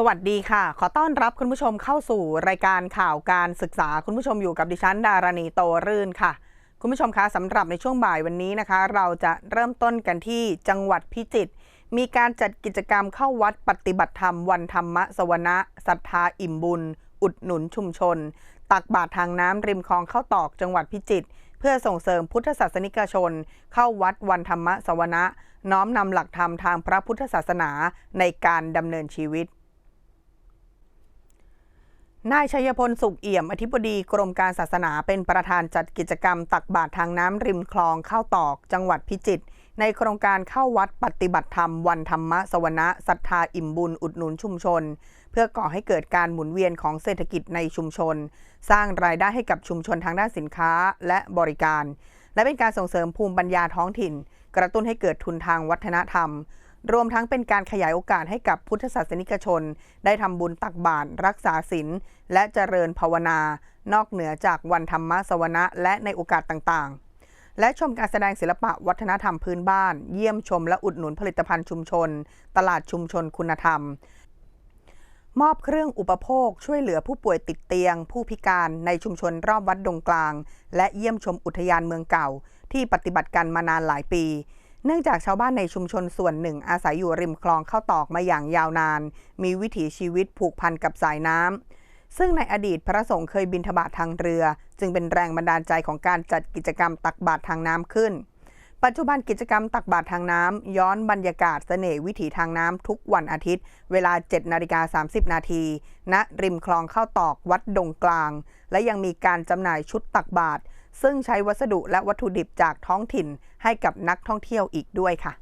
สวัสดีค่ะ ขอต้อนรับคุณผู้ชมเข้าสู่รายการข่าวการศึกษาคุณผู้ชมอยู่กับดิฉันดารณีโตรื่นค่ะ คุณผู้ชมคะสำหรับในช่วงบ่ายวันนี้นะคะ เราจะเริ่มต้นกันที่จังหวัดพิจิตรมีการจัดกิจกรรมเข้าวัดปฏิบัติธรรมวันธรรมสวนะศรัทธาอิ่มบุญ อุดหนุนชุมชน ตักบาตรทางน้ำริมคลองเข้าตอกจังหวัดพิจิตรเพื่อส่งเสริมพุทธศาสนิกชน เข้าวัดวันธรรมสวนะน้อมนำหลักธรรมทางพระพุทธศาสนาในการดำเนินชีวิต นายชัยพลสุขเอี่ยม อธิบดีกรมการศาสนาเป็นประธานจัดกิจกรรมตักบาตรทางน้ำริมคลองเข้าตอก จังหวัดพิจิตรในโครงการเข้าวัดปฏิบัติธรรมวันธรรมสวนะศรัทธาอิ่มบุญอุดหนุนชุมชน เพื่อก่อให้เกิดการหมุนเวียนของเศรษฐกิจในชุมชน สร้างรายได้ให้กับชุมชนทางด้านสินค้าและบริการ และเป็นการส่งเสริมภูมิปัญญาท้องถิ่น กระตุ้นให้เกิดทุนทางวัฒนธรรม รวมทั้งเป็นการขยายโอกาสให้กับพุทธศาสนิกชน ได้ทำบุญตักบาตรรักษาศีลและเจริญภาวนา นอกเหนือจากวันธรรมสวนะและในโอกาสต่างๆ และชมการแสดงศิลปะวัฒนธรรมพื้นบ้าน เยี่ยมชมและอุดหนุนผลิตภัณฑ์ชุมชน ตลาดชุมชนคุณธรรม มอบเครื่องอุปโภคช่วยเหลือผู้ป่วยติดเตียง ผู้พิการในชุมชนรอบวัดดงกลาง และเยี่ยมชมอุทยานเมืองเก่า ที่ปฏิบัติกันมานานหลายปี เนื่องจากชาวบ้านในชุมชนส่วนหนึ่ง อาศัยอยู่ริมคลองเข้าตอกมาอย่างยาวนาน มีวิถีชีวิตผูกพันกับสายน้ำซึ่งในอดีตพระสงฆ์เคยบินทบาททางเรือ จึงเป็นแรงบันดาลใจของการจัดกิจกรรมตักบาตรทางน้ำขึ้น ปัจจุบันกิจกรรมตักบาตรทางน้ำย้อนบรรยากาศเสน่ห์วิถีทางน้ำทุกวันอาทิตย์ เวลา 7 นาฬิกา 30 นาทีณริมคลองเข้าตอกวัดดงกลาง และยังมีการจำหน่ายชุดตักบาตรซึ่งใช้วัสดุและวัตถุดิบจากท้องถิ่นให้กับนักท่องเที่ยวอีกด้วยค่ะ